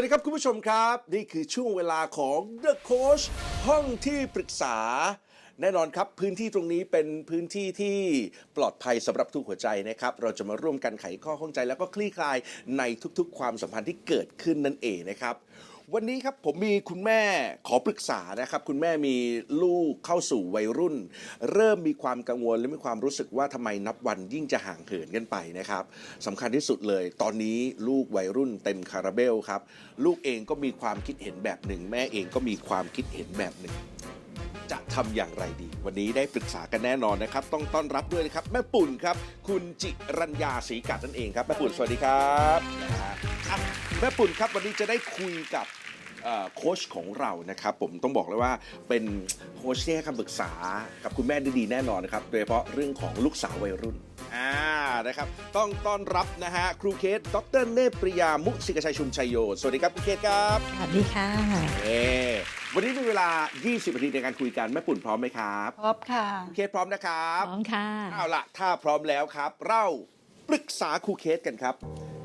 สวัสดีครับคุณผู้ชมครับ นี่คือช่วงเวลาของ The Coach ห้องที่ปรึกษา แน่นอนครับ พื้นที่ตรงนี้เป็นพื้นที่ที่ปลอดภัยสำหรับทุกหัวใจนะครับ เราจะมาร่วมกันไขข้อข้องใจแล้วก็คลี่คลายในทุกๆ ความสัมพันธ์ที่เกิดขึ้นนั่นเองนะครับ วันนี้ครับผมมีคุณแม่ขอปรึกษานะครับ คุณแม่มีลูกเข้าสู่วัยรุ่น เริ่มมีความกังวลและมีความรู้สึกว่าทำไมนับวันยิ่งจะห่างเหินกันไปนะครับสำคัญที่สุดเลย ตอนนี้ลูกวัยรุ่นเต็มคาราเบลครับ ลูกเองก็มีความคิดเห็นแบบหนึ่ง แม่เองก็มีความคิดเห็นแบบหนึ่ง จะทำอย่างไรดี วันนี้ได้ปรึกษากันแน่นอนนะครับ ต้องต้อนรับด้วยนะครับ แม่ปุ่นครับ คุณจิรัญญาศรีกัดนั่นเองครับ แม่ปุ่นสวัสดีครับนะฮะอะแม่ปุ่นครับวันนี้จะได้คุยกับเอ่อโค้ชของเรานะครับ ผมต้องบอกเลยว่าเป็นโค้ชที่ให้คำปรึกษากับคุณแม่ได้ดีแน่นอนนะครับ โดยเฉพาะเรื่องของลูกสาววัยรุ่นอ่านะครับ ต้องต้อนรับนะฮะครูเคสดรเนตรปริยามุสิกชัยชุมชัยโยสวัสดีครับครูเคสครับ สวัสดีค่ะ เอ วันนี้มีเวลา 20นาทีในการคุยกันแม่ปุ่นพร้อมไหมครับพบค่ะครูเคสพร้อมนะครับพร้อมค่ะเอาละถ้าพร้อมแล้วครับ เราปรึกษาครูเคสกันครับ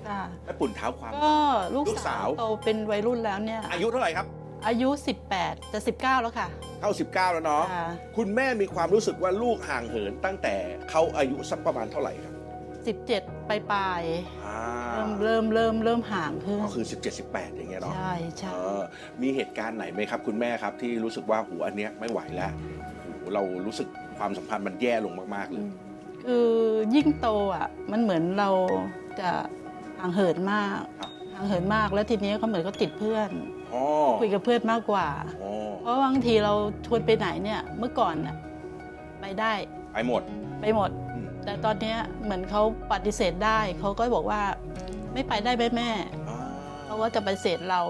ค่ะแม่ปุ่นเท้าความ ก็ลูกลูกสาสาว วโตเป็นวัยรุ่นแล้วเนี่ย อายุเท่าไหร่ครับอายุ 18 จะ 19 แล้วค่ะ เข้า19 แล้วเนาะค่ะ คุณแม่มีความรู้สึกว่าลูกห่างเหินตั้งแต่เขาอายุสักประมาณเท่าไหร่ครับ 17 ปลายปลายอ่าๆเริ่มเริ่มเริ่มเริ่มห่างขึ้นก็คือ 17 18 อย่างเงี้ยเนาะใช่ใช่ เออมีเหตุการณ์ไหนไหมครับ คุณแม่ครับที่รู้สึกว่าหูอันเนี้ยไม่ไหวแล้วหูเรารู้สึกความสัมพันธ์มันแย่ลงมากๆเลย คือยิ่งโตอะมันเหมือนเราจะห่างเหินมากครับ ห่างเหินมากแล้วทีนี้เขาเหมือนเขาติดเพื่อนอ๋อคุยกับเพื่อนมากกว่า อ๋อเพราะบางทีเราชวนไปไหนเนี่ยเมื่อก่อนน่ะไปได้ไปหมด ไปหมดอืม แต่ตอนเนี้ยเหมือนเขาปฏิเสธได้เขาก็บอกว่าไม่ไปได้ไหมแม่อ่าเขาก็จะปฏิเสธเรา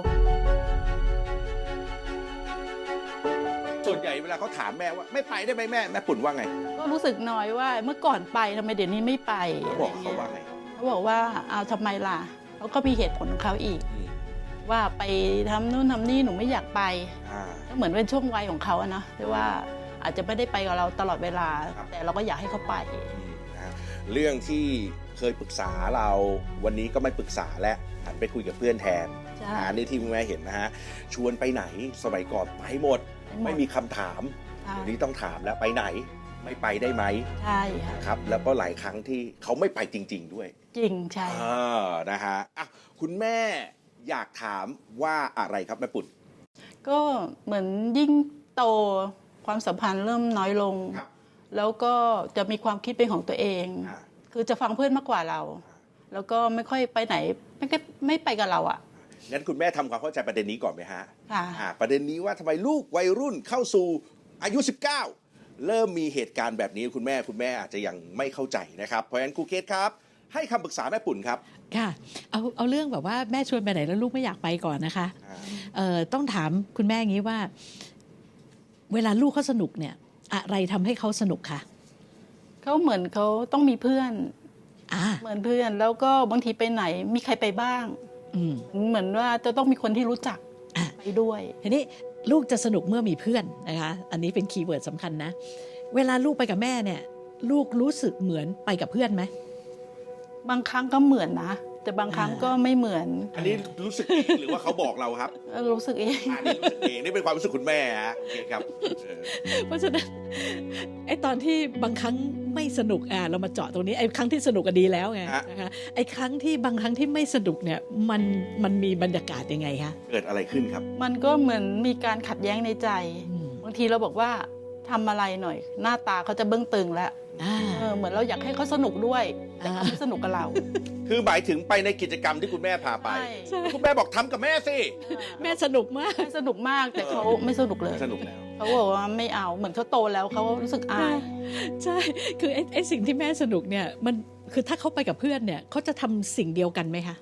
ส่วนใหญ่เวลาเขาถามแม่ว่า ไม่ไปได้ไหมแม่แม่ปุ่นว่าไง ก็รู้สึกน้อยว่าเมื่อก่อนไปทำไมเดี๋ยวนี้ไม่ไปเขาบอกเขาว่าไงเขาบอกว่าเอาทำไมล่ะเขาก็มีเหตุผลของเขาอีกอืมว่าไปทำนู่นทำนี่หนูไม่อยากไปอ่าก็เหมือนเป็นช่วงวัยของเขาอะนะแต่ว่าอาจจะไม่ได้ไปกับเราตลอดเวลาครับแต่เราก็อยากให้เขาไปอืมนะ เรื่องที่เคยปรึกษาเราวันนี้ก็ไม่ปรึกษาแล้วหันไปคุยกับเพื่อนแทนใช่ อันนี้ที่คุณแม่เห็นนะฮะชวนไปไหนสมัยก่อนไปหมด ไม่มีคำถามค่ะเดี๋ยวนี้ต้องถามแล้วไปไหนไม่ไปได้ไหมใช่ค่ะนะครับ แล้วก็หลายครั้งที่เขาไม่ไปจริง ๆ ด้วย จริงใช่ อ่านะฮะอะคุณแม่อยากถามว่าอะไรครับแม่ปุ่น ก็เหมือนยิ่งโตความสัมพันธ์เริ่มน้อยลง ครับ แล้วก็จะมีความคิดเป็นของตัวเองอ่าคือจะฟังเพื่อนมากกว่าเรา แล้วก็ไม่ค่อยไปไหนไม่ค่อยไม่ไปกับเราอะงั้นคุณแม่ทำความเข้าใจประเด็นนี้ก่อนไหมฮะค่ะอ่าประเด็นนี้ว่าทำไมลูกวัยรุ่นเข้าสู่อายุ 19 เริ่มมีเหตุการณ์แบบนี้คุณแม่คุณแม่อาจจะยังไม่เข้าใจนะครับ เพราะฉะนั้นครูเคสครับให้คำปรึกษาแม่ปุ่นครับ ค่ะ เอาเอาเรื่องแบบว่าแม่ชวนไปไหนแล้วลูกไม่อยากไปก่อนนะคะอ่าเอ่อต้องถามคุณแม่อย่างนี้ว่า เวลาลูกเขาสนุกเนี่ย อะไรทำให้เขาสนุกคะเขาเหมือนเขาต้องมีเพื่อน อ่าเหมือนเพื่อนแล้วก็บางทีไปไหนมีใครไปบ้าง อืมเหมือนว่าจะต้องมีคนที่รู้จักอะไปด้วย ทีนี้ลูกจะสนุกเมื่อมีเพื่อนนะคะ อันนี้เป็นคีย์เวิร์ดสำคัญนะ เวลาลูกไปกับแม่เนี่ย ลูกรู้สึกเหมือนไปกับเพื่อนไหมบางครั้งก็เหมือนนะ แต่บางครั้งก็ไม่เหมือนอันนี้รู้สึกเองหรือว่าเขาบอกเราครับเออรู้สึกเอง อันนี้รู้สึกเองนี่เป็นความรู้สึกคุณแม่ฮะโอเคครับเออเพราะฉะนั้นไอ้ตอนที่บางครั้งไม่สนุกอะเรามาเจาะตรงนี้ไอ้ครั้งที่สนุกก็ดีแล้วไงนะคะไอ้ครั้งที่บางครั้งที่ไม่สนุกเนี่ยมันมันมีบรรยากาศยังไงคะเกิดอะไรขึ้นครับ มันก็เหมือนมีการขัดแย้งในใจอืมบางทีเราบอกว่าทำอะไรหน่อย หน้าตาเขาจะเบื้องตึงแล้วอ่า เออเหมือนเราอยากให้เขาสนุกด้วย แต่เขาอ่าไม่สนุกกับเรา คือหมายถึงไปในกิจกรรมที่คุณแม่พาไป ใช่ คุณแม่บอกทำกับแม่สิ แม่สนุกมาก ไม่สนุกมากแต่เขาไม่สนุกเลยสนุกแล้ว เขาบอกว่าไม่เอาเหมือนเขาโตแล้วเขารู้สึกอาย ใช่ คือไอ้ไอ้สิ่งที่แม่สนุกเนี่ย มัน คือถ้าเขาไปกับเพื่อนเนี่ย เขาจะทำสิ่งเดียวกันไหมคะ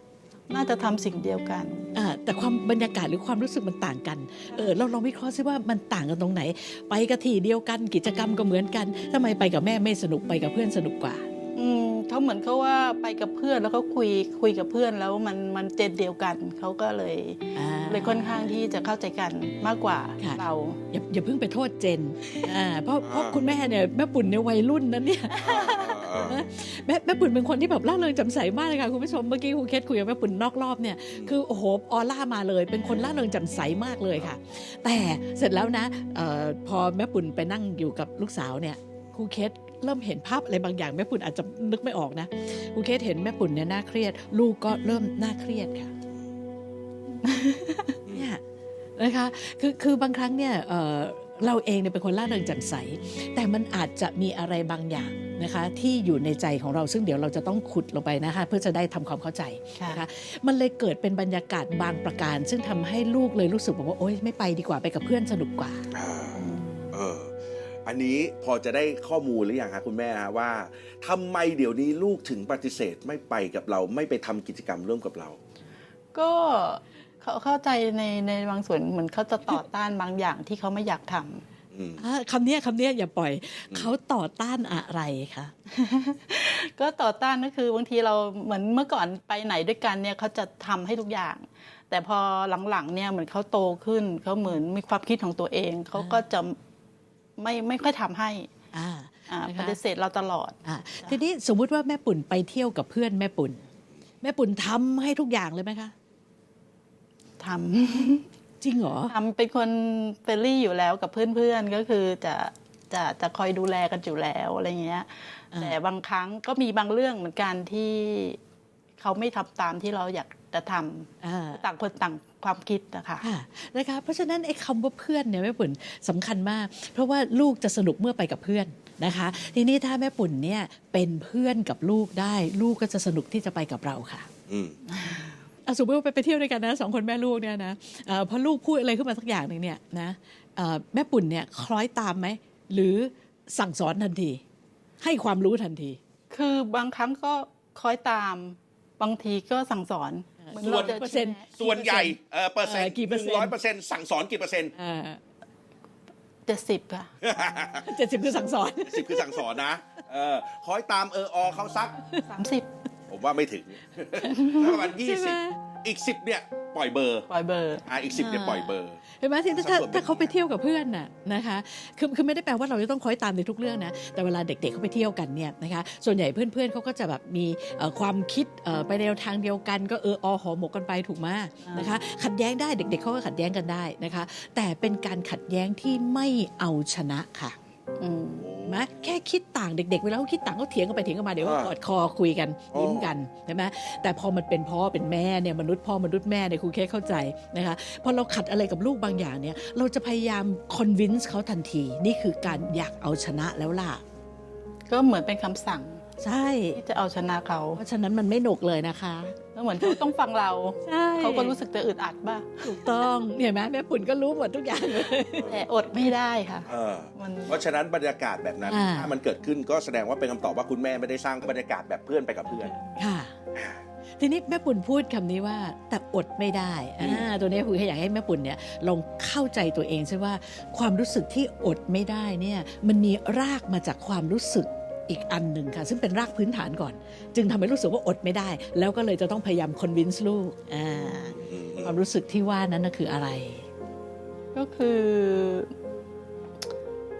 น่าจะทำสิ่งเดียวกันอ่าแต่ความบรรยากาศหรือความรู้สึกมันต่างกันเออเราลองวิเคราะห์ซิว่ามันต่างกันตรงไหน ไปกับที่เดียวกันกิจกรรมก็เหมือนกันทำไมไปกับแม่ไม่สนุกไปกับเพื่อนสนุกกว่าอืมเขาเหมือนเขาว่าไปกับเพื่อนแล้วเขาคุยคุยกับเพื่อนแล้วมันมันเจนเดียวกันเขาก็เลยอ่าเลยค่อนข้างที่จะเข้าใจกันมากกว่าค่ะเราอย่าอย่าเพิ่งไปโทษเจนอ่าเพราะเพราะอ่าคุณแม่เนี่ยแม่ปุ่นเนี่ยวัยรุ่นนั้นเนี่ยเอออ่านะ แม่แม่ปุ่นเป็นคนที่แบบร่าเริงแจ่มใสมากเลยค่ะคุณผู้ชมเมื่อกี้ครูเคสคุยกับแม่ปุ่นนอกรอบเนี่ยคือโอ้โหออร่ามาเลย เป็นคนร่าเริงแจ่มใสมากเลยค่ะ แต่เสร็จแล้วนะเออพอแม่ปุ่นไปนั่งอยู่กับลูกสาวเนี่ยครูเคสเริ่มเห็นภาพอะไรบางอย่างแม่ปุ่นอาจจะนึกไม่ออกนะครูเคสเห็นแม่ปุ่นเนี่ยน่าเครียด ลูกก็เริ่มน่าเครียดค่ะเนี่ยนะคะคือคือบางครั้งเนี่ยเอ่อเราเองเนี่ยเป็นคนร่าเริงแจ่มใส แต่มันอาจจะมีอะไรบางอย่างนะคะที่อยู่ในใจของเราซึ่งเดี๋ยวเราจะต้องขุดลงไปนะคะเพื่อจะได้ทำความเข้าใจค่ะนะคะมันเลยเกิดเป็นบรรยากาศบางประการ ซึ่งทำให้ลูกเลยรู้สึกบอกว่าโอ๊ยไม่ไปดีกว่าไปกับเพื่อนสนุกกว่าอ่าเอออันนี้พอจะได้ข้อมูลหรือยังคะคุณแม่ฮะว่าทำไมเดี๋ยวนี้ลูกถึงปฏิเสธไม่ไปกับเราไม่ไปทำกิจกรรมร่วมกับเรา ก็เขาเข้าใจในในบางส่วนเหมือนเขาจะต่อต้านบางอย่างที่เขาไม่อยากทำอืมอ่า คำเนี้ยคำเนี้ยอย่าปล่อยเขาต่อต้านอะไรคะก็ต่อต้านก็คือบางทีเราเหมือนเมื่อก่อนไปไหนด้วยกันเนี่ยเขาจะทำให้ทุกอย่าง แต่พอหลังๆเนี่ยเหมือนเขาโตขึ้นเขาเหมือนมีความคิดของตัวเองเขาก็จะไม่ไม่ค่อยทำให้อ่าอ่านะคะปฏิเสธเราตลอดอ่าทีนี้สมมุติว่าแม่ปุ่นไปเที่ยวกับเพื่อนแม่ปุ่น แม่ปุ่นทำให้ทุกอย่างเลยไหมคะทำ จริงเหรอทำเป็นคนเฟรนลี่อยู่แล้วกับเพื่อนๆก็คือจะจะจะคอยดูแลกันอยู่แล้วอะไรเงี้ยอ่าแต่บางครั้งก็มีบางเรื่องเหมือนกันที่เขาไม่ทำตามที่เราอยากจะทอ่าำต่างคนต่างความคิดนะคะค่ะนะคะเพราะฉะนั้นไอ้คำว่าเพื่อนเนี่ยแม่ปุ่นสำคัญมาก เพราะว่าลูกจะสนุกเมื่อไปกับเพื่อนนะคะ ทีนี้ถ้าแม่ปุ่นเนี่ยเป็นเพื่อนกับลูกได้ ลูกก็จะสนุกที่จะไปกับเราค่ะ อืมอะ สมมติว่าไปไปเที่ยวด้วยกันนะสองคนแม่ลูกเนี่ยนะเอ่อพอลูกพูดอะไรขึ้นมาสักอย่างหนึ่งเนี่ยนะเอ่อแม่ปุ่นเนี่ยคล้อยตามไหม หรือสั่งสอนทันที ให้ความรู้ทันที คือบางครั้งก็คอยตาม บางทีก็สั่งสอนเหมือนส่วนเราจะเปอร์เซ็นต์ส่วนใหญ่เออเปอร์เซ็นต์เอ่อกี่เปอร์เซ็นต์ร้อยเปอร์เซ็นต์สั่งสอนกี่เปอร์เซ็นต์เจ็ดสิบค่ะเจ็ดสิบคือสั่งสอนสิบคือสั่งสอนนะเออคอยตามเอออเขาซักสามสิบ ผมว่าไม่ถึงประมาณยี่ใช่สิไหบมอีกสิบเนี่ยปล่อยเบอร์ ปล่อยเบอร์อ่าอีกสิบเนี่ยปล่อยเบอร์เห็นไหมที่ถ้าสัดส่วนเป็นถ้าเขาไปเที่ยวกับเพื่อนน่ะนะคะคือคือไม่ได้แปลว่าเราจะต้องคอยตามในทุกเรื่องนะแต่เวลาเด็กๆเขาไปเที่ยวกันเนี่ยนะคะส่วนใหญ่เพื่อนๆเขาก็จะแบบมีเอ่อความคิดเอ่อไปในแนวทางเดียวกัน ก็เอออหอหมกกันไปถูกไหมนะคะขัดแย้งได้เด็ก ๆเขาก็ขัดแย้งกันได้นะคะ แต่เป็นการขัดแย้งที่ไม่เอาชนะค่ะอืม เห็นไหมแค่คิดต่างเด็กๆเวลาเขาคิดต่างเขาเถียงกันไปเถียงกันมาเดี๋ยวก็อ่ากอดคอคุยกันอ๋อยิ้มกันใช่ไหมแต่พอมันเป็นพ่อเป็นแม่เนี่ยมนุษย์พ่อมนุษย์แม่เนี่ยครูแค่เข้าใจนะคะพอเราขัดอะไรกับลูกบางอย่างเนี่ยเราจะพยายามคอนวินส์เขาทันที นี่คือการอยากเอาชนะแล้วล่ะ ก็เหมือนเป็นคำสั่ง ใช่ที่จะเอาชนะเขา เพราะฉะนั้นมันไม่หนุกเลยนะคะ แล้วเหมือนเขาต้องฟังเรา ใช่เขาก็รู้สึกจะอึดอัดบ้างถูกต้องเห็นไหมแม่ปุ่นก็รู้หมดทุกอย่างเลยแต่อดไม่ได้ค่ะเออมันเพราะฉะนั้นบรรยากาศแบบนั้นอ่าถ้ามันเกิดขึ้นก็แสดงว่าเป็นคำตอบว่าคุณแม่ไม่ได้สร้างบรรยากาศแบบเพื่อนไปกับเพื่อนค่ะ ทีนี้แม่ปุ่นพูดคำนี้ว่าแต่อดไม่ได้อ่าตัวนี้คืออยากให้แม่ปุ่นเนี่ยลองเข้าใจตัวเองใช่ว่าความรู้สึกที่อดไม่ได้เนี่ยมันมีรากมาจากความรู้สึก อีกอันหนึ่งค่ะ ซึ่งเป็นรากพื้นฐานก่อน จึงทำให้รู้สึกว่าอดไม่ได้ แล้วก็เลยจะต้องพยายามคอนวินส์ลูกอ่าอืมความรู้สึกที่ว่านั้นน่ะคืออะไร ก็คือ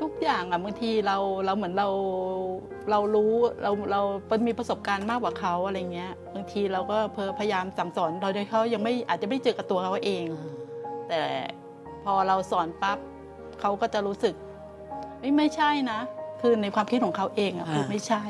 ทุกอย่างอะบางทีเราเราเหมือนเราเรารู้เราเรามีประสบการณ์มากกว่าเขาอะไรเงี้ยบางทีเราก็เพอพยายามสั่งสอนโดยที่เขายังไม่อาจจะไม่เจอกับตัวเขาเอง แต่พอเราสอนปั๊บเขาก็จะรู้สึกไม่ไม่ใช่นะ คือในความคิดของเขาเองอะคืออ่าไม่ใช่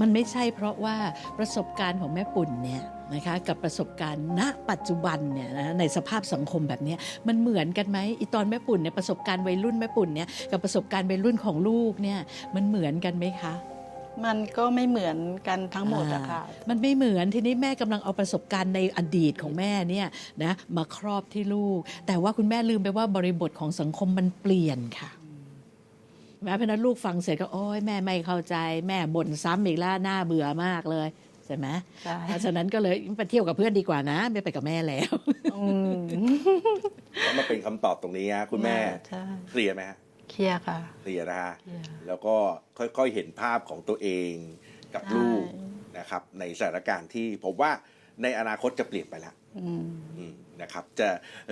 มันไม่ใช่เพราะว่าประสบการณ์ของแม่ปุ่นเนี่ยนะคะกับประสบการณ์ณปัจจุบันเนี่ยนะในสภาพสังคมแบบเนี้ยมันเหมือนกันไหมอีตอนแม่ปุ่นเนี่ยประสบการณ์วัยรุ่นแม่ปุ่นเนี่ยกับประสบการณ์วัยรุ่นของลูกเนี่ยมันเหมือนกันไหมคะมันก็ไม่เหมือนกันทั้งหมดอะค่ะอ่ามันไม่เหมือนทีนี้แม่กำลังเอาประสบการณ์ในอดีตของแม่เนี่ยนะมาครอบที่ลูก แต่ว่าคุณแม่ลืมไปว่าบริบทของสังคมมันเปลี่ยนค่ะ แม้เพราะฉะนั้นลูกฟังเสร็จก็โอ้ยแม่ไม่เข้าใจ แม่บ่นซ้ำอีกแล้วน่าเบื่อมากเลยใช่ไหมใช่เพราะฉะนั้นก็เลยไปเที่ยวกับเพื่อนดีกว่านะ ไม่ไปกับแม่แล้วอืมแล้วมาเป็นคำตอบตรงนี้ฮะคุณแม่ใช่เคลียร์ไหมฮะเคลียร์ค่ะเคลียร์นะฮะเคลียร์แล้วก็ค่อยๆเห็นภาพของตัวเองกับใช่ลูกนะครับ ในสถานการณ์ที่ผมว่าในอนาคตจะเปลี่ยนไปแล้วอืมอืมนะครับ จะ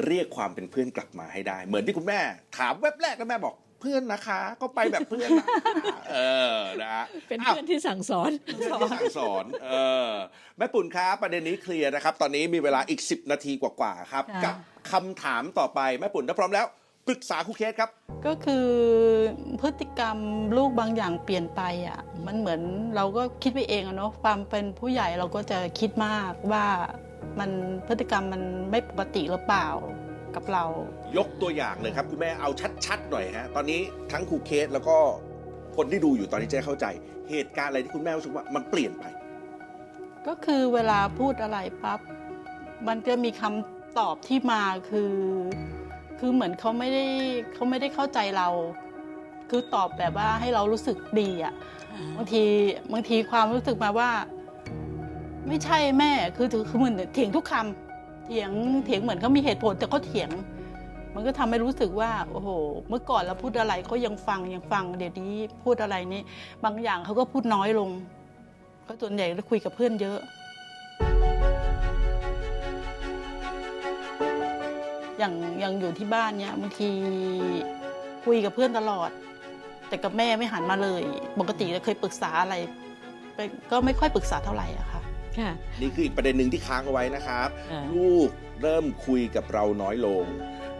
เรียกความเป็นเพื่อนกลับมาให้ได้ เหมือนที่คุณแม่ ถามแวบแรกแล้วแม่บอก เพื่อนนะคะ ก็ไปแบบเพื่อนนะเออนะฮะเป็นอ้าวเพื่อนที่สั่งสอนเพื่อนที่สั่งสอนเออแม่ปุ่นครับประเด็นนี้เคลียร์นะครับ ตอนนี้มีเวลาอีก 10 นาทีกว่าๆครับค่ะกับคำถามต่อไปแม่ปุ่นถ้าพร้อมแล้วปรึกษาครูเคสครับ ก็คือพฤติกรรมลูกบางอย่างเปลี่ยนไปอะมันเหมือนเราก็คิดไปเองอะเนาะความเป็นผู้ใหญ่เราก็จะคิดมากว่ามันพฤติกรรมมันไม่ปกติหรือเปล่า กับเรา ยกตัวอย่างเลยครับคุณแม่เอาชัดๆหน่อยฮะตอนนี้ทั้งครูเคสแล้วก็คนที่ดูอยู่ตอนนี้จะได้เข้าใจ เหตุการณ์อะไรที่คุณแม่รู้สึกว่ามันเปลี่ยนไป ก็คือเวลาพูดอะไรปั๊บมันจะมีคำตอบที่มาคือ คือเหมือนเขาไม่ได้เขาไม่ได้เข้าใจเรา คือตอบแบบว่าให้เรารู้สึกดีอะบางทีบางทีความรู้สึกมาว่า ไม่ใช่แม่คือถือคือเหมือนเถียงทุกคำ เถียงเถียงเหมือนเขามีเหตุผลแต่เขาเถียง มันก็ทำให้รู้สึกว่าโอ้โห เมื่อก่อนเราพูดอะไรเขายังฟังยังฟังเดี๋ยวนี้พูดอะไรนี่บางอย่างเขาก็พูดน้อยลง ก็ส่วนใหญ่เราคุยกับเพื่อนเยอะอย่างอย่างอยู่ที่บ้านเนี่ยบางทีคุยกับเพื่อนตลอด แต่กับแม่ไม่หันมาเลย ปกติเราเคยปรึกษาอะไร ก็ไม่ค่อยปรึกษาเท่าไหร่อะค่ะ ค่ะ นี่คืออีกประเด็นหนึ่งที่ค้างเอาไว้นะครับ อ่า ลูกเริ่มคุยกับเราน้อยลง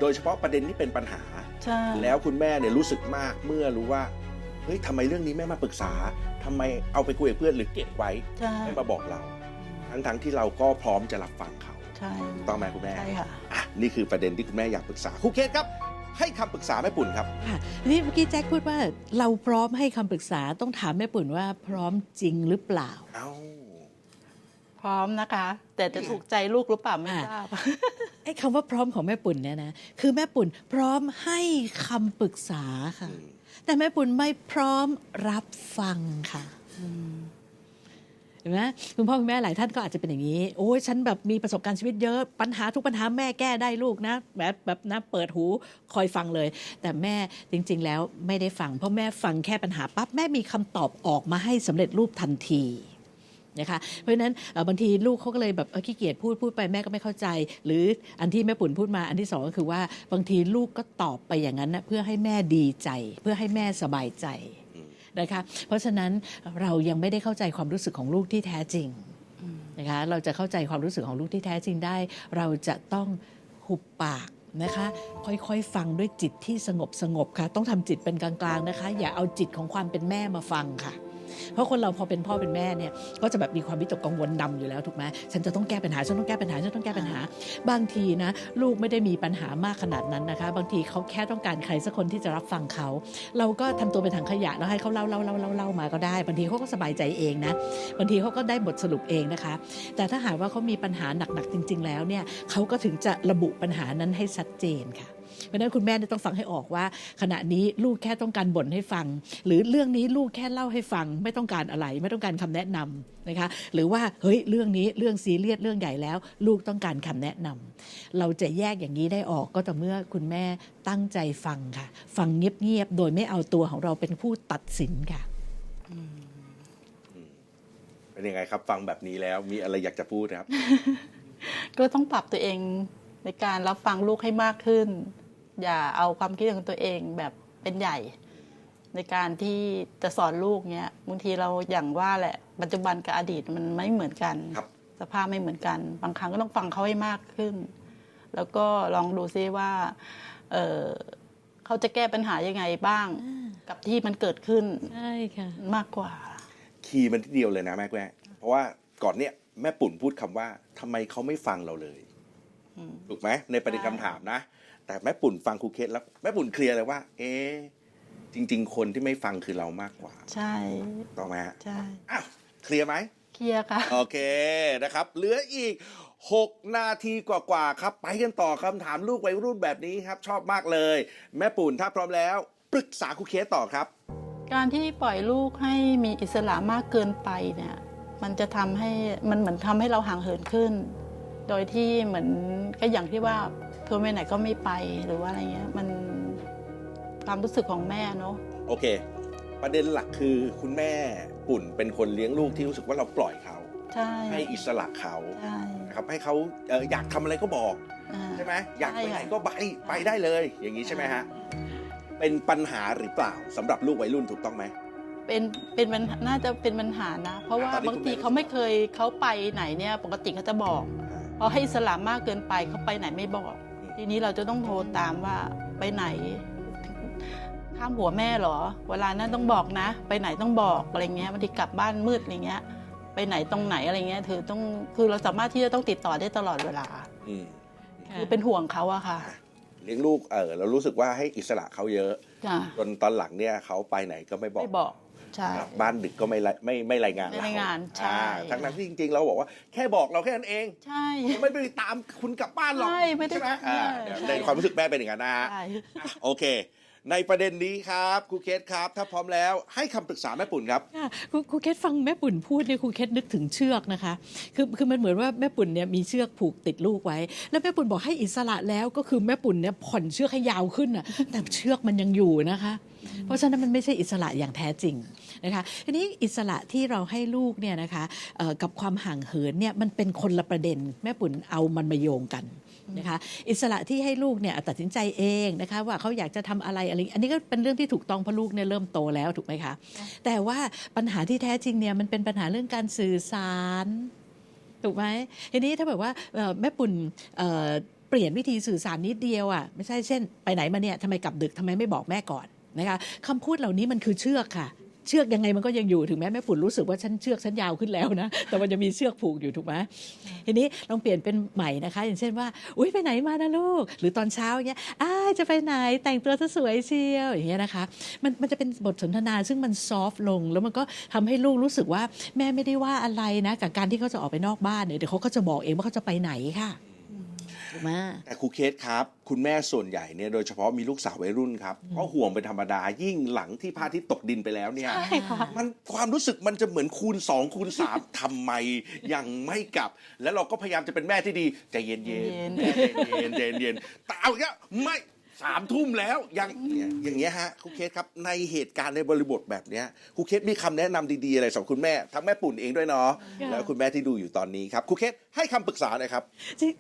โดยเฉพาะประเด็นที่เป็นปัญหา ใช่แล้วคุณแม่เนี่ยรู้สึกมากเมื่อรู้ว่าเฮ้ยทำไมเรื่องนี้แม่มาปรึกษาทำไมเอาไปคุยกับเพื่อนหรือเก็บไว้ใช่ไม่มาบอกเรา ทั้งๆที่เราก็พร้อมจะรับฟังเขาใช่ถูกต้องไหมคุณแม่ใช่ค่ะ อะนี่คือประเด็นที่คุณแม่อยากปรึกษาครูเคสครับ ให้คำปรึกษาแม่ปุ่นครับค่ะนี่เมื่อกี้แจ็คพูดว่าเราพร้อมให้คำปรึกษาต้องถามแม่ปุ่นว่าพร้อมจริงหรือเปล่า เอ้าพ ร้อมนะคะ แต่จะถูกใจลูกหรือเปล่าไม่อ่าทราบไอ้คำว่าพร้อมของแม่ปุ่นเนี่ยนะคือแม่ปุ่นพร้อมให้คำปรึกษาค่ะ แต่แม่ปุ่นไม่พร้อมรับฟังค่ะเห็นไหมคุณพ่อคุณแม่หลายท่านก็อาจจะเป็นอย่างนี้ โอ้ยฉันแบบมีประสบการณ์ชีวิตเยอะปัญหาทุกปัญหาแม่แก้ได้ลูกนะ แบบแบบนะเปิดหูคอยฟังเลย แต่แม่จริง ๆ แล้วไม่ได้ฟัง เพราะแม่ฟังแค่ปัญหาปั๊บแม่มีคำตอบออกมาให้สำเร็จรูปทันที นะคะเพราะฉะนั้นเอ่อบางทีลูกเขาก็เลยแบบเออขี้เกียจพูดพูดไปแม่ก็ไม่เข้าใจ หรืออันที่แม่ปุ่นพูดมาอันที่สองก็คือว่าบางทีลูกก็ตอบไปอย่างนั้นนะเพื่อให้แม่ดีใจ เพื่อให้แม่สบายใจนะคะเพราะฉะนั้นเรายังไม่ได้เข้าใจความรู้สึกของลูกที่แท้จริงนะคะเราจะเข้าใจความรู้สึกของลูกที่แท้จริงได้ เราจะต้องหุบปากนะคะค่อยๆ ฟังด้วยจิตที่สงบสงบค่ะ ต้องทำจิตเป็นกลางๆนะคะ อย่าเอาจิตของความเป็นแม่มาฟังค่ะ เพราะคนเราพอเป็นพ่อเป็นแม่เนี่ยก็จะแบบมีความวิตกกังวลนำอยู่แล้วถูกไหมฉันจะต้องแก้ปัญหาฉันต้องแก้ปัญหาฉันต้องแก้ปัญหา บางทีนะลูกไม่ได้มีปัญหามากขนาดนั้นนะคะ บางทีเขาแค่ต้องการใครสักคนที่จะรับฟังเขา เราก็ทำตัวเป็นถังขยะแล้วให้เขาเล่าเล่าเล่าเล่าเล่ามาก็ได้ บางทีเขาก็สบายใจเองนะบางทีเขาก็ได้บทสรุปเองนะคะ แต่ถ้าหากว่าเขามีปัญหาหนักๆจริง ๆ แล้วเนี่ยเขาก็ถึงจะระบุปัญหานั้นให้ชัดเจนค่ะ เพราะฉะนั้นคุณแม่เนี่ยต้องฟังให้ออกว่า ขณะนี้ลูกแค่ต้องการบ่นให้ฟัง หรือเรื่องนี้ลูกแค่เล่าให้ฟัง ไม่ต้องการอะไร ไม่ต้องการคำแนะนำนะคะหรือว่าเฮ้ยเรื่องนี้เรื่องซีเรียสเรื่องใหญ่แล้ว ลูกต้องการคำแนะนำเราจะแยกอย่างนี้ได้ออกก็ต่อเมื่อคุณแม่ตั้งใจฟังค่ะ ฟังเงียบๆโดยไม่เอาตัวของเราเป็นผู้ตัดสินค่ะเป็นยังไงครับ ฟังแบบนี้แล้วมีอะไรอยากจะพูดครับ ก็ต้องปรับตัวเองในการรับฟังลูกให้มากขึ้น อย่าเอาความคิดของตัวเองแบบเป็นใหญ่ ในการที่จะสอนลูกเนี้ยบางทีเราอย่างว่าแหละปัจจุบันกับอดีตมันไม่เหมือนกัน ครับ สภาพไม่เหมือนกัน บางครั้งก็ต้องฟังเขาให้มากขึ้น แล้วก็ลองดูซิว่าเออเขาจะแก้ปัญหายังไงบ้าง กับที่มันเกิดขึ้นใช่ค่ะ มากกว่า คีย์มันทีเดียวเลยนะแม่แม่เพราะว่าก่อนเนี้ยแม่ปุ่นพูดคำว่าทำไมเขาไม่ฟังเราเลยอืม ถูกไหมในประเด็นคำถามนะ แต่แม่ปุ่นฟังครูเคสแล้วแม่ปุ่นเคลียร์เลยว่า เอ๊ะจริง ๆ คนที่ไม่ฟังคือเรามากกว่าใช่ถูกต้องไหมฮะใช่อ้าวเคลียร์ไหมเคลียร์ค่ะ โอเคนะครับ เหลืออีก 6 นาทีกว่าๆครับ ไปกันต่อคำถามลูกวัยรุ่นแบบนี้ครับ ชอบมากเลย แม่ปุ่นถ้าพร้อมแล้ว ปรึกษาครูเคสต่อครับ การที่ปล่อยลูกให้มีอิสระมากเกินไปเนี่ย มันจะทำให้มันเหมือนทำให้เราห่างเหินขึ้น โดยที่เหมือนก็อย่างที่ว่าเธอไปไหนก็ไม่ไปหรือว่าอะไรเงี้ยมันความรู้สึกของแม่เนาะโอเค ประเด็นหลักคือคุณแม่ปุ่นเป็นคนเลี้ยงลูกที่รู้สึกว่าเราปล่อยเขาใช่ให้อิสระเขาใช่นะครับให้เขาเอ่ออยากทำอะไรก็บอกอ่า ใช่ไหมอยากไปไหนใช่ค่ะก็ไปไปได้เลย อย่างนี้ใช่ไหมฮะเป็นปัญหาหรือเปล่าสำหรับลูกวัยรุ่นถูกต้องไหม เป็นเป็นปัญหาน่าจะเป็นปัญหานะ เพราะว่าตอนนี้บางคุณทีแม่ เขาไม่เคยเขาไปไหนเนี่ย ปกติเขาจะบอก พอให้อิสลามมากเกินไปเขาไปไหนไม่บอก ทีนี้เราจะต้องโทรตามว่าไปไหนข้ามหัวแม่เหรอ เวลานั้นต้องบอกนะ ไปไหนต้องบอกอะไรเงี้ยบางทีกลับบ้านมืดอะไรเงี้ย ไปไหนตรงไหนอะไรเงี้ยถือต้องคือเราสามารถที่จะต้องติดต่อได้ตลอดเวลาอืมคือเป็นห่วงเขาอะค่ะ เลี้ยงลูกเออเรารู้สึกว่าให้อิสระเขาเยอะจ้ะจนตอนหลังเนี่ยเขาไปไหนก็ไม่บอกไม่บอก ใช่กลับบ้านดึกก็ไม่ไลไม่ไม่รายงานไม่รายงานเใช่ อ่ทั้งนั้นที่จริงๆ เราบอกว่าแค่บอกเราแค่นั้นเองใช่ ไม่ไปตามคุณกลับบ้านหรอกใช่ไม่ได้ไหมอ่าใช่เดี๋ยวใช่ ในความรู้สึกแม่เป็นอย่างนั้นนะฮะ ใช่อะโอเค ในประเด็นนี้ครับครูเคสครับ ถ้าพร้อมแล้วให้คำปรึกษาแม่ปุ่นครับ ค่ะครูครูเคสฟังแม่ปุ่นพูดเนี่ยครูเคสนึกถึงเชือกนะคะ คือคือมันเหมือนว่าแม่ปุ่นเนี่ยมีเชือกผูกติดลูกไว้ แล้วแม่ปุ่นบอกให้อิสระแล้วก็คือแม่ปุ่นเนี่ยผ่อนเชือกให้ยาวขึ้นอะแต่เชือกมันยังอยู่นะคะ เพราะฉะนั้นมันไม่ใช่อิสระอย่างแท้จริงนะคะทีนี้อิสระที่เราให้ลูกเนี่ยนะคะกับความห่างเหินเนี่ยมันเป็นคนละประเด็นแม่ปุ่นเอามันมาโยงกันนะคะอิสระที่ให้ลูกเนี่ยตัดสินใจเองนะคะว่าเขาอยากจะทำอะไรอะไรอันนี้ก็เป็นเรื่องที่ถูกต้องเพราะลูกเนี่ยเริ่มโตแล้วถูกไหมคะแต่ว่าปัญหาที่แท้จริงเนี่ยมันเป็นปัญหาเรื่องการสื่อสารถูกไหมทีนี้ถ้าแบบว่าแม่ปุ่นเเปลี่ยนวิธีสื่อสารนิดเดียวอะไม่ใช่เช่น ไปไหนมาเนี่ยทำไมกลับดึกทำไมไม่บอกแม่ก่อน นะคะคำพูดเหล่านี้มันคือเชือกค่ะ เชือกยังไงมันก็ยังอยู่ถึงแม้แม่ปุ่นรู้สึกว่าฉันเชือกฉันยาวขึ้นแล้วนะ แต่มันจะมีเชือกผูกอยู่ถูกไหมทีนี้ลองเปลี่ยนเป็นใหม่นะคะ อย่างเช่นว่า อุ้ยไปไหนมานะลูก หรือตอนเช้าอย่างเงี้ยอ้ายจะไปไหนแต่งตัวซะสวยเชียวอย่างเงี้ยนะคะ มันมันจะเป็นบทสนทนาซึ่งมันซอฟต์ลง แล้วมันก็ทำให้ลูกรู้สึกว่าแม่ไม่ได้ว่าอะไรนะกับการที่เขาจะออกไปนอกบ้านเนี่ยเดี๋ยวเขาก็จะบอกเองว่าเขาจะไปไหนค่ะ ถูกไหมแต่ครูเคสครับ คุณแม่ส่วนใหญ่เนี่ยโดยเฉพาะมีลูกสาววัยรุ่นครับก็ห่วงเป็นธรรมดายิ่งหลังที่พระอาทิตย์ตกดินไปแล้วเนี่ยใช่ค่ะมันความรู้สึกมันจะเหมือนคูณ 2 คูณ 3ทำไมยังไม่กลับ แล้วเราก็พยายามจะเป็นแม่ที่ดีใจเย็นๆเย็นแม่ใจเย็นๆใจเย็นๆแต่เอาอย่างเงี้ยไม่ สามทุ่มแล้วยังเนี่ยอย่างเงี้ยฮะครูเคสครับในเหตุการณ์ในบริบทแบบเนี้ยครูเคสมีคำแนะนำดีๆอะไรสำหรับคุณแม่ทั้งแม่ปุ่นเองด้วยเนาะค่ะแล้วคุณแม่ที่ดูอยู่ตอนนี้ครับครูเคสให้คำปรึกษาหน่อยครับ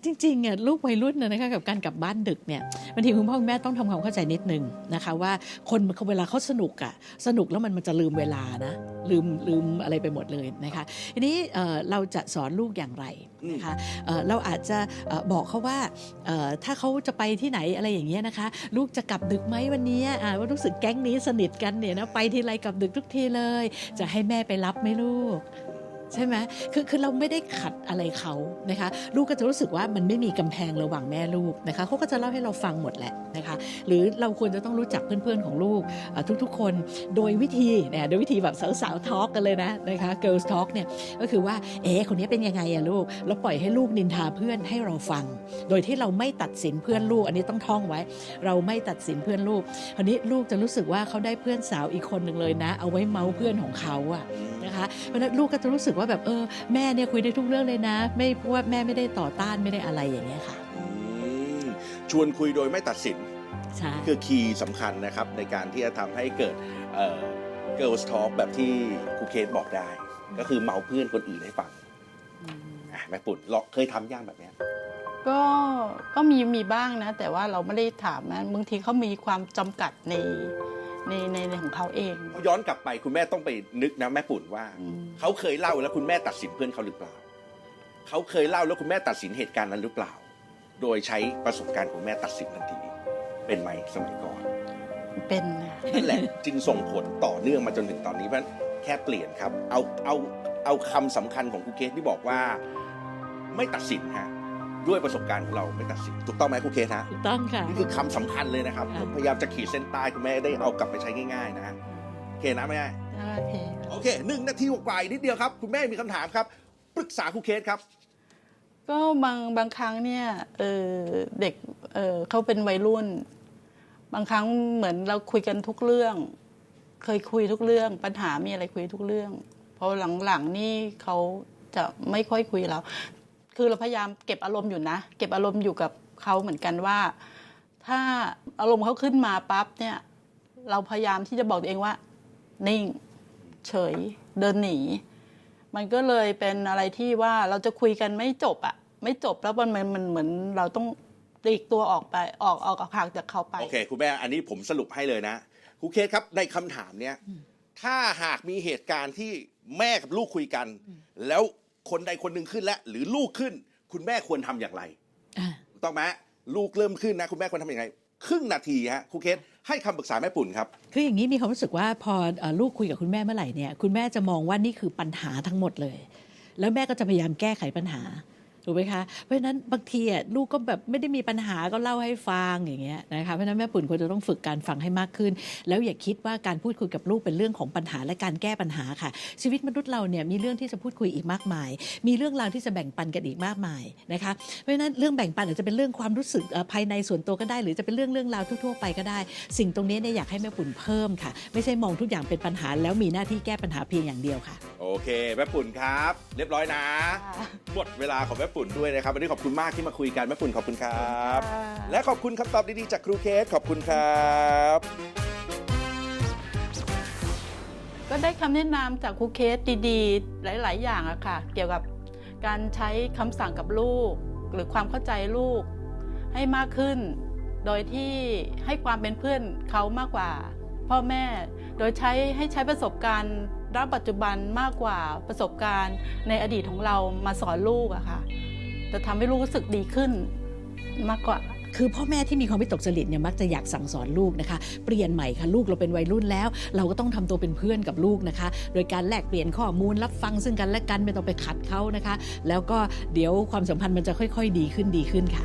จริงจริงๆอะลูกวัยรุ่นนะนะคะกับการกลับบ้านดึกเนี่ยบางทีคุณพ่อคุณแม่ต้องทำความเข้าใจนิดนึงนะคะว่าคนเวลาเขาสนุกอะสนุกแล้วมันมันจะลืมเวลานะ ลืมลืมอะไรไปหมดเลยนะคะทีนี้เอ่อเราจะสอนลูกอย่างไรนะคะเอ่อเราอาจจะเอ่อบอกเขาว่าเอ่อถ้าเขาจะไปที่ไหนอะไรอย่างเงี้ยนะคะ ลูกจะกลับดึกไหมวันนี้อ่าว่ารู้สึกแก๊งนี้สนิทกันเนี่ยนะไปทีไรกลับดึกทุกทีเลย จะให้แม่ไปรับไหมลูก ใช่ไหมคือคือเราไม่ได้ขัดอะไรเขานะคะ ลูกก็จะรู้สึกว่ามันไม่มีกำแพงระหว่างแม่ลูกนะคะเขาก็จะเล่าให้เราฟังหมดแหละนะคะ หรือเราควรจะต้องรู้จักเพื่อนๆของลูกทุกๆคนโดยวิธีเนี่ยโดยวิธีแบบสาวๆทอล์กกันเลยนะนะคะ girls talk เนี่ยก็คือว่าเอ๊คนนี้เป็นยังไงอะลูก แล้วปล่อยให้ลูกนินทาเพื่อนให้เราฟัง โดยที่เราไม่ตัดสินเพื่อนลูก อันนี้ต้องท่องไว้ เราไม่ตัดสินเพื่อนลูกคราวนี้ลูกจะรู้สึกว่าเขาได้เพื่อนสาวอีกคนหนึ่งเลยนะ เอาไว้เมาเพื่อนของเขาอะ นะคะเพราะฉะนั้นลูกก็จะรู้สึกว่าแบบเออแม่เนี่ยคุยได้ทุกเรื่องเลยนะ ไม่เพราะว่าแม่ไม่ได้ต่อต้านไม่ได้อะไรอย่างเงี้ยค่ะอืมชวนคุยโดยไม่ตัดสินใช่คือคีย์สำคัญนะครับในการที่จะทำให้เกิดเอ่อ girls talk แบบที่ครูเคสบอกได้ ก็คือเมาเพื่อนคนอื่นให้ฟังอะแม่ปุ่นลองเคยทำย่างแบบเนี้ยก็ก็มีมีบ้างนะ แต่ว่าเราไม่ได้ถามนะบางทีเขามีความจำกัดใน ในในในของเขาเอง ย้อนกลับไปคุณแม่ต้องไปนึกนะแม่ปุ่นว่า อืม เขาเคยเล่าแล้วคุณแม่ตัดสินเพื่อนเขาหรือเปล่า เขาเคยเล่าแล้วคุณแม่ตัดสินเหตุการณ์นั้นหรือเปล่า โดยใช้ประสบการณ์ของแม่ตัดสินทันทีเป็นไหมสมัยก่อน เป็นนะนั่นแหละจึงส่งผลต่อเนื่องมาจนถึงตอนนี้เพราะฉะนั้นแค่เปลี่ยนครับ เอาเอาเอาคำสำคัญของครูเคสที่บอกว่า ไม่ตัดสินฮะ ด้วยประสบการณ์ของเราไม่ตัดสินถูกต้องไหมครูเคสฮะถูกต้องค่ะ นี่คือคำสำคัญเลยนะครับค่ะผมพยายามจะขีดเส้นใต้คุณแม่ได้เอากลับไปใช้ง่ายๆนะฮะโอเคนะแม่โอเคโอเคหนึ่งนาทีกว่าๆอีกนิดเดียวครับ คุณแม่มีคำถามครับปรึกษาครูเคสครับ ก็บางบางครั้งเนี่ยเออเด็กเออเขาเป็นวัยรุ่น บางครั้งเหมือนเราคุยกันทุกเรื่อง เคยคุยทุกเรื่อง ปัญหามีอะไรคุยทุกเรื่อง เพราะหลังๆนี่เขาจะไม่ค่อยคุยเรา คือเราพยายามเก็บอารมณ์อยู่นะ เก็บอารมณ์อยู่กับเขาเหมือนกันว่า ถ้าอารมณ์เขาขึ้นมาปั๊บเนี่ย เราพยายามที่จะบอกตัวเองว่า นิ่ง เฉย เดินหนี มันก็เลยเป็นอะไรที่ว่าเราจะคุยกันไม่จบอะไม่จบแล้วมันมันมันเหมือนเราต้องปลีกตัวออกไปออกออกห่างจากเขาไปโอเคคุณแม่อันนี้ผมสรุปให้เลยนะครูเคสครับในคำถามเนี้ยถ้าหากมีเหตุการณ์ที่แม่กับลูกคุยกัน แล้ว คนใดคนหนึ่งขึ้นแล้วหรือลูกขึ้น คุณแม่ควรทำอย่างไรอ่าถูกต้องไหมลูกเริ่มขึ้นนะคุณแม่ควรทำอย่างไรครึ่งนาทีฮะครูเคสให้คำปรึกษาแม่ปุ่นครับ คืออย่างนี้มีความรู้สึกว่าพอเอ่อลูกคุยกับคุณแม่เมื่อไหร่เนี่ยคุณแม่จะมองว่านี่คือปัญหาทั้งหมดเลย แล้วแม่ก็จะพยายามแก้ไขปัญหา ถูกไหมคะเพราะฉะนั้นบางทีอะลูกก็แบบไม่ได้มีปัญหาก็เล่าให้ฟังอย่างเงี้ยนะคะเพราะฉะนั้นแม่ปุ่นควรจะต้องฝึกการฟังให้มากขึ้น แล้วอย่าคิดว่าการพูดคุยกับลูกเป็นเรื่องของปัญหาและการแก้ปัญหาค่ะ ชีวิตมนุษย์เราเนี่ยมีเรื่องที่จะพูดคุยอีกมากมาย มีเรื่องราวที่จะแบ่งปันกันอีกมากมายนะคะเพราะฉะนั้นเรื่องแบ่งปันอาจจะเป็นเรื่องความรู้สึกเอ่อภายในส่วนตัวก็ได้ หรือจะเป็นเรื่องเรื่องราวทั่วๆไปก็ได้ สิ่งตรงนี้เนี่ยอยากให้แม่ปุ่นเพิ่มค่ะ ไม่ใช่มองทุกอย่างเป็นปัญหา แล้วมีหน้าที่แก้ปัญหาเพียงอย่างเดียวค่ะ โอเคแม่ปุ่นครับ เรียบร้อยนะค่ะหมดเวลาของแม่ปุ่นด้วยนะครับวันนี้ขอบคุณมากที่มาคุยกันแม่ปุ่นขอบคุณครับค่ะและขอบคุณคำตอบดีๆจากครูเคสขอบคุณครับก็ได้คำแนะนำจากครูเคสดีๆ หลาย ๆ อย่างอะค่ะ เกี่ยวกับการใช้คำสั่งกับลูก หรือความเข้าใจลูก ให้มากขึ้น โดยที่ให้ความเป็นเพื่อนเขามากกว่า พ่อแม่โดยใช้ให้ใช้ประสบการณ์ ณปัจจุบันมากกว่าประสบการณ์ในอดีตของเรามาสอนลูกอะค่ะจะทำให้ลูกรู้สึกดีขึ้นมากกว่าคือพ่อแม่ที่มีความวิตกจริตเนี่ยมักจะอยากสั่งสอนลูกนะคะ เปลี่ยนใหม่ค่ะลูกเราเป็นวัยรุ่นแล้ว เราก็ต้องทำตัวเป็นเพื่อนกับลูกนะคะ โดยการแลกเปลี่ยนข้อมูลรับฟังซึ่งกันและกันไม่ต้องไปขัดเขานะคะ แล้วก็เดี๋ยวความสัมพันธ์มันจะค่อย ๆ ดีขึ้นดีขึ้นค่ะ